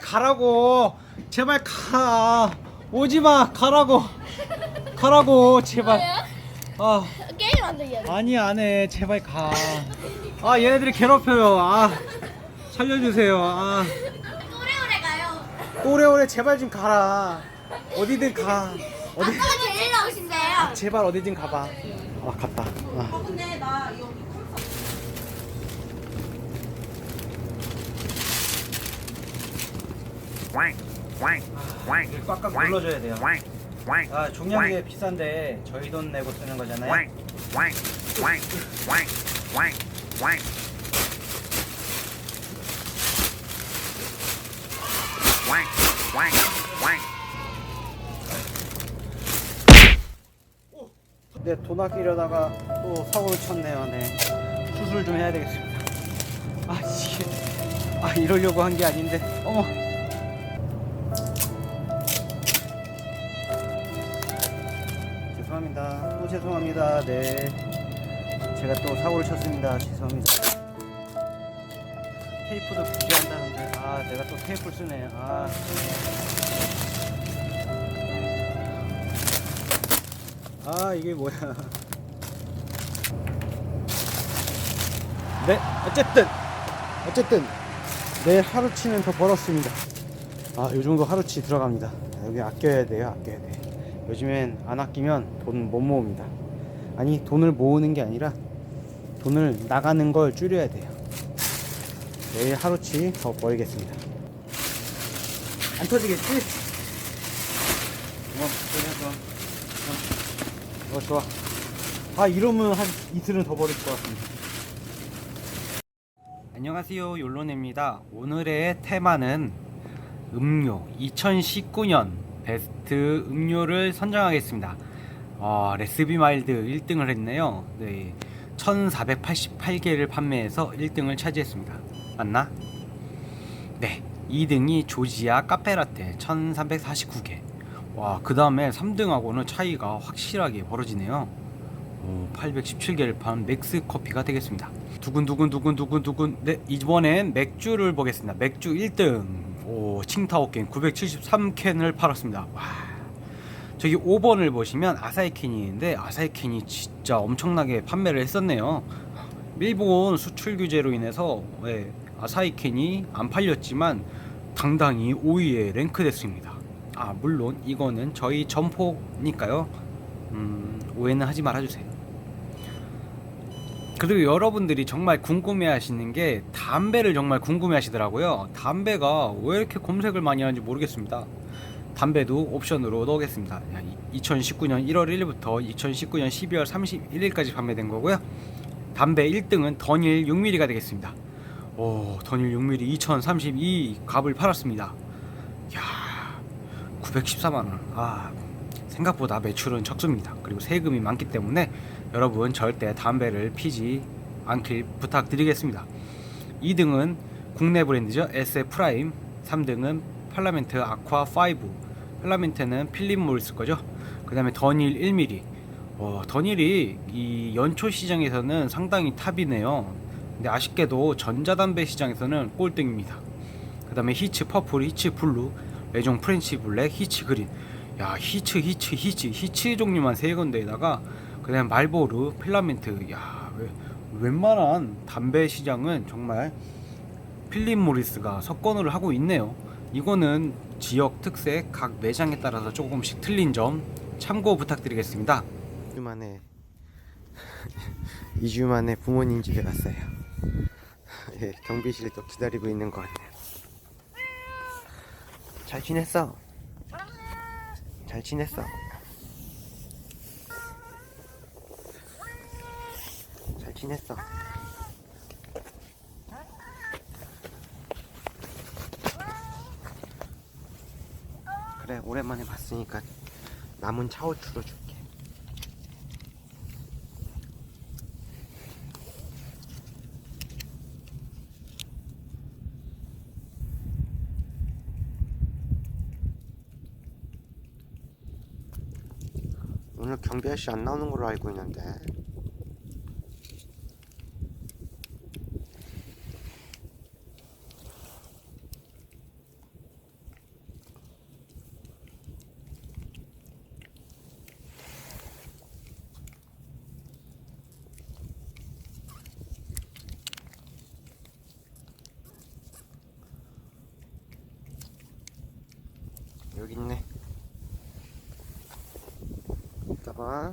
제발 가라고. 제발 가. 오지 마. 가라고. 가라고. 제발. 아, 게임 안 되게. 아니 안 해. 제발 가. 아, 얘네들이 괴롭혀요. 아. 살려주세요. 아. 오래오래 가요. 오래오래 제발 좀 가라. 어디든 가. 어디 아빠가 제일 나오신대요. 제발 어디든 가봐. 아, 갔다. 아. 근데 나 여기 quack, 이걸 꽉꽉 눌러줘야 돼요. 아, 종량제 비싼데 저희 돈 내고 쓰는 거잖아요. quack. 네, 돈 아끼려다가 또 사고를 쳤네요. 네. 수술 좀 해야 되겠습니다. 아, 씨. 아, 이러려고 한 게 아닌데. 어머. 죄송합니다. 또 죄송합니다. 네. 제가 또 사고를 쳤습니다. 죄송합니다. 테이프도 규제한다는데. 아, 내가 또 테이프를 쓰네. 아. 아 이게 뭐야 네 어쨌든 어쨌든 내일 하루치는 더 벌었습니다 아 요 정도 하루치 들어갑니다 여기 아껴야 돼요 아껴야 돼 요즘엔 안 아끼면 돈 못 모읍니다. 아니 돈을 모으는 게 아니라 돈을 나가는 걸 줄여야 돼요. 내일 하루치 더 벌겠습니다. 안 터지겠지? 어 그래 좋아 어 좋아. 아 이러면 한 이틀은 더 버릴 것 같습니다. 안녕하세요 욜로네입니다. 오늘의 테마는 음료. 2019년 베스트 음료를 선정하겠습니다 어, 레스비 마일드 1등을 했네요 네, 1488개를 판매해서 1등을 차지했습니다 맞나? 네 2등이 조지아 카페라떼 1349개 와, 그 다음에 3등하고는 차이가 확실하게 벌어지네요. 오, 817개를 판 맥스 커피가 되겠습니다. 두근두근 두근두근 두근. 네, 이번엔 맥주를 보겠습니다. 맥주 1등. 오, 칭타오캔 973캔을 팔았습니다. 와. 저기 5번을 보시면 아사히캔인데 아사히캔이 진짜 엄청나게 판매를 했었네요. 일본 수출 규제로 인해서 예, 아사히캔이 안 팔렸지만 당당히 5위에 랭크됐습니다. 아 물론 이거는 저희 점포니까요. 음, 오해는 하지 말아주세요. 그리고 여러분들이 정말 궁금해 하시는 게 담배를 정말 궁금해 하시더라고요. 담배가 왜 이렇게 검색을 많이 하는지 모르겠습니다. 담배도 옵션으로 넣겠습니다. 2019년 1월 1일부터 2019년 12월 31일까지 판매된 거고요. 담배 1등은 던일 6mm가 되겠습니다. 오, 던일 6mm 2032 값을 팔았습니다. 야, 914만 원. 아, 생각보다 매출은 적습니다. 그리고 세금이 많기 때문에 여러분 절대 담배를 피지 않길 부탁드리겠습니다. 2등은 국내 브랜드죠. SF 프라임. 3등은 팔라멘트 아쿠아 5. 팔라멘트는 필립 모리스 거죠. 그 다음에 더닐 1mm. 어, 더닐이 이 연초 시장에서는 상당히 탑이네요. 근데 아쉽게도 전자담배 시장에서는 꼴등입니다. 그 다음에 히츠 퍼플, 히츠 블루, 레종 프렌치 블랙, 히츠 그린. 야 히츠 히츠 히츠 히츠 종류만 세 건데다가 그다음 말보르, 필라멘트. 야 왜, 웬만한 담배 시장은 정말 필립 모리스가 석권을 하고 있네요. 이거는 지역 특색 각 매장에 따라서 조금씩 틀린 점 참고 부탁드리겠습니다. 2주 만에 2주 만에 부모님 집에 갔어요. 예, 경비실도 기다리고 있는 것 같네요. 잘 지냈어? 잘 지냈어? 잘 지냈어? 그래 오랜만에 봤으니까 남은 차오추로 줄게. 오늘 경비 아저씨 안 나오는 걸로 알고 있는데. 여기 있네. 이따 봐.